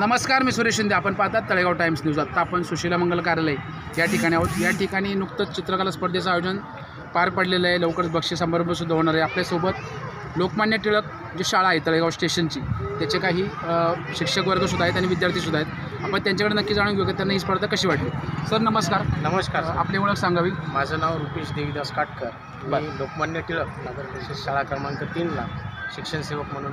नमस्कार मी सुरेश शिंदे. आपण पाहतात तळेगाव टाइम्स न्यूज. आत्ता आपण सुशीला मंगल कार्यालय या ठिकाणी आहोत. या ठिकाणी नुकतंच चित्रकला स्पर्धेचं आयोजन पार पडलेलं आहे. लवकरच बक्षीस समारंभसुद्धा होणार आहे. आपल्यासोबत लोकमान्य टिळक जी शाळा आहे तळेगाव स्टेशनची त्याचे काही शिक्षक वर्गसुद्धा आहेत आणि विद्यार्थीसुद्धा आहेत. आपण त्यांच्याकडे नक्की जाणून घेऊ की त्यांना ही स्पर्धा कशी वाटली. सर नमस्कार. नमस्कार आपली ओळख सांगावी माझं नाव रुपेश देवीदास काटकर. मी लोकमान्य टिळक नगर परिषद शाळा क्रमांक तीनला शिक्षण सेवक म्हणून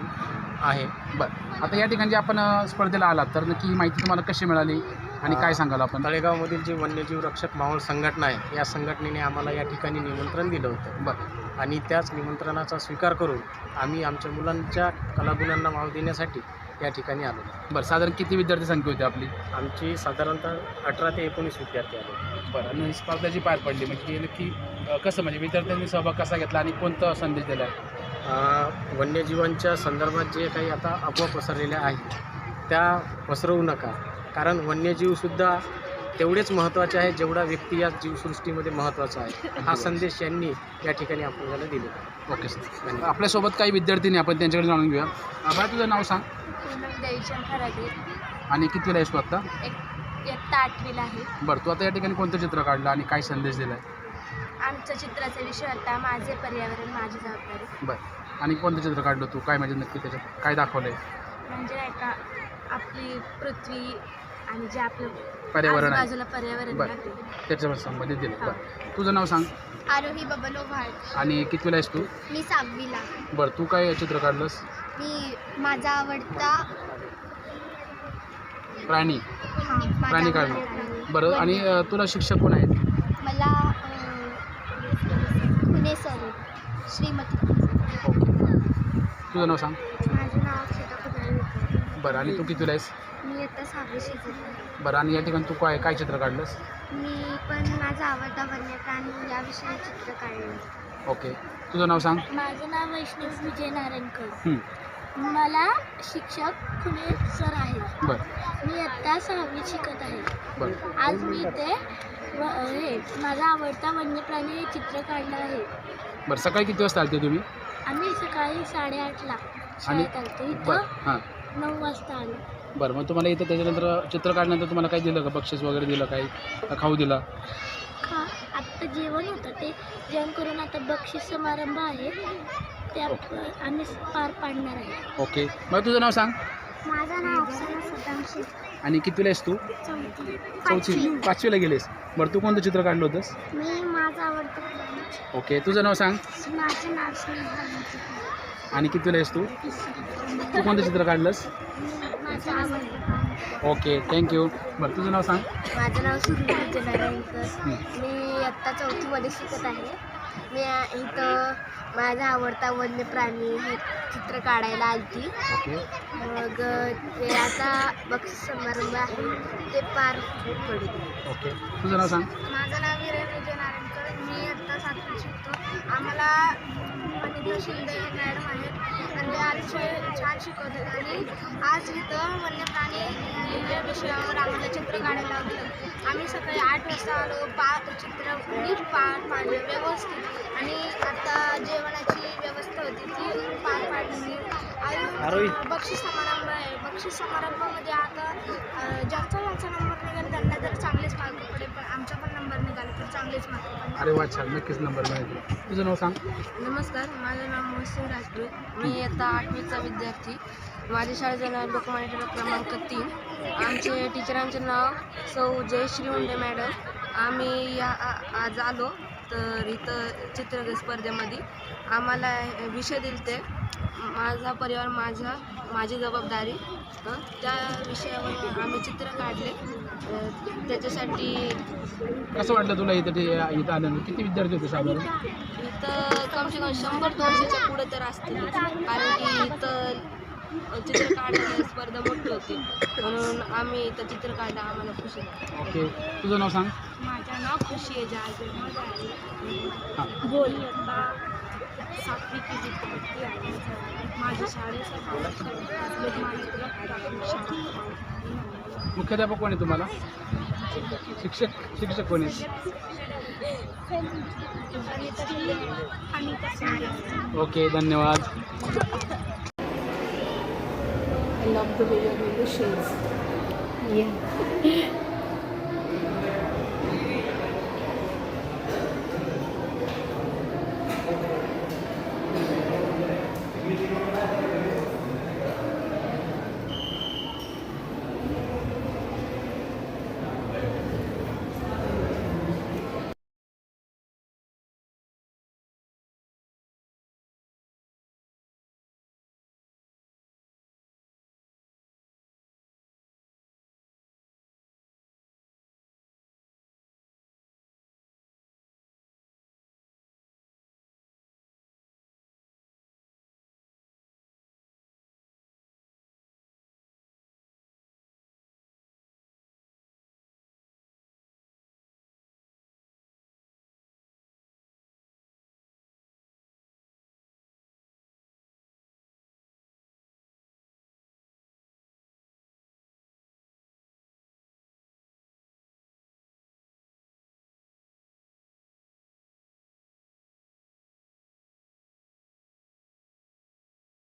आहे. बरं. आता या ठिकाणी जे आपण स्पर्धेला आलात तर नक्की ही माहिती तुम्हाला कशी मिळाली आणि काय सांगाल आपण? तळेगावमधील जी वन्यजीव रक्षक मावळ संघटना आहे या संघटनेने आम्हाला या ठिकाणी निमंत्रण दिलं होतं. बरं. आणि त्याच निमंत्रणाचा स्वीकार करून आम्ही आमच्या मुलांच्या कलागुणांना वाव देण्यासाठी या ठिकाणी आलो. बरं. साधारण किती विद्यार्थी संख्या होती आपली? आमची साधारणतः अठरा ते एकोणीस विद्यार्थी आले. बरं. आणि स्पर्धा जी पार पडली. म्हणजे नक्की कसं म्हणजे विद्यार्थ्यांनी सहभाग कसा घेतला आणि कोणता संदेश दिला? वन्यजीवांच्या संदर्भात जे काही आता अफवा पसरलेल्या आहेत त्या पसरवू नका. कारण वन्यजीवसुद्धा तेवढेच महत्त्वाचे आहे जेवढा व्यक्ती या जीवसृष्टीमध्ये महत्त्वाचा आहे. हा संदेश यांनी या ठिकाणी आपल्याला दिलेला ओके सर. आपल्यासोबत काही विद्यार्थी नाही आपण त्यांच्याकडे जाणून घेऊया. बाळा तुझं नाव सांग. आणि कितवीला आहेस तू आत्ता? आठवीला आहे. बरं तू आता या ठिकाणी कोणतं चित्र काढलं आणि काय संदेश दिला आहे आमचा चित्राचा विषय होता माझे पर्यावरण माझी जबाबदारी. बरं. आणि कोणतं चित्र काढलं तू? काय म्हणजे नक्की त्याच्यात काय दाखवलं आहे म्हणजे नाही का आपली पृथ्वी आणि जे आपलं पर्यावरण आहे. आजूबाजूला पर्यावरण बरं. आहे. त्याच्यावर संबंधित दिलं. बरं. तुझं नाव सांग. आरोही बबलो भाट आणि कितवीला आहेस तू? मी सहावीला. बरं तू काय चित्र काढलंस? मी माझा आवडता प्राणी. हा, माझा प्राणी आवडता काढलं. प्राणी. बरं आणि अ, तुला शिक्षक कोण आहेत? मला पुणे सर. श्रीमती. तुझं नाव सांग. माझं नाव अक्षता बरं आणि तू कितवीला आहेस? मी आता सहावी शिकत बरं आणि या ठिकाणी तू काय काय चित्र काढलंस? मी पण माझा आवडता वन्यप्राणी या विषयात चित्र काढलं ओके. तुझं नाव सांग. माझं नाव वैष्णव विजय नारायणकर हं, मला शिक्षक खुले सर आहेत. बरं. मी आत्ता सहावीत शिकत आहे. बरं. आज मी ते व हे माझा आवडता वन्यप्राणी हे चित्र काढलं आहे. बरं सकाळी किती वाजता आलते तुम्ही? आम्ही सकाळी साडेआठला आणि शाळेत आलतो. बरं इथं हां. नऊ वाजता आलो. बरं मग तुम्हाला इथं त्याच्यानंतर चित्र काढल्यानंतर तुम्हाला काय दिलं का? बक्षीस वगैरे दिलं काही? का खाऊ दिला? खा आत्ता जेवण होतं ते. जेवण करून आता बक्षीस समारंभ आहे. ते आप- आम्ही पार पाडणार आहे. ओके. मग तुझं नाव सांग. माझं नाव अक्षरा सदांशी आणि कितवीला आहेस तू? चौथी. चौथी. पाचवीला गेलेस. बरं तू कोणतं चित्र काढलं होतंस? मी माझं आवडतं प्राणी. ओके तुझं नाव सांग. माझं नाव स्नेहा आणि कितवीला आहेस तू? तू कोणतं चित्र काढलंस? माझं आवडतं प्राणी. ओके थँक्यू बरं तुझं नाव सांग. माझं नाव सुनील नारायणकर हं. मी आत्ता चौथीमध्ये शिकत आहे. मी इथं माझा आवडता वन्य प्राणी हे चित्र काढायला आलती. ओके. मग ते आता बक्षीस समारंभ आहे. ते पार पडले ओके. तुझं नाव सांग. माझं नाव विरेन विजय नारायणकर. मी आत्ता सातवीत शिकतो. आम्हाला म्हणजे वनिता शिंदे मॅडम आहेत. आणि ते अतिशय छान शिकवतात. आणि आज इथं वन्यप्राणी या विषयावर आम्हाला चित्र काढायला होतं आम्ही सकाळी आठ वाजता आलो पा चित्र नीट पार पाडलं व्यवस्थित. आणि आता जेवणाची व्यवस्था होती ती पार पाडली बक्षीस समारंभ आहे. बक्षीस समारंभामध्ये आता अं, ज्याचा ज्याचा नंबर निघेल त्यांना जर चांगलेच मार्क पडेल पण आमचा पण नंबर निघाला तर चांगलेच मार्क पडले. अरे वा छान. नक्कीच नंबर मिळेल तुझं नाव सांग. नमस्कार माझं नाव मोहसिन राजपूत. मी आता आठवीचा विद्यार्थी. माझ्या शाळेचं नाव लोकमान्य टिळक क्रमांक तीन. आमचे टीचरांचे नाव सौ जयश्री मुंडे मॅडम आम्ही या आ- आज आलो. तर इथं चित्र स्पर्धेमध्ये आम्हाला विषय दिले ते. माझा परिवार माझा माझी जबाबदारी. त्या विषयावर आम्ही चित्र काढले. त्याच्यासाठी कसं वाटलं तुला इथं ते इथं आल्यानंतर? किती विद्यार्थी होते साधारण इथं कम से कम शंभर दोनशेच्या पुढे तर असतील. कारण की इथं चित्र काढण्याची स्पर्धा मोठी होती. म्हणून आम्ही इथं चित्र काढलं आम्हाला खुशी. ओके. तुझं नाव सांग. माझं नाव खुशी आहे जहाज हां. बोल सातवी की विद्यार्थी आहे. माझ्या शाळेचं मुख्याध्यापक कोण आहे तुम्हाला? शिक्षक शिक्षक कोण आहे? ओके धन्यवाद. love the way you're the. Yeah.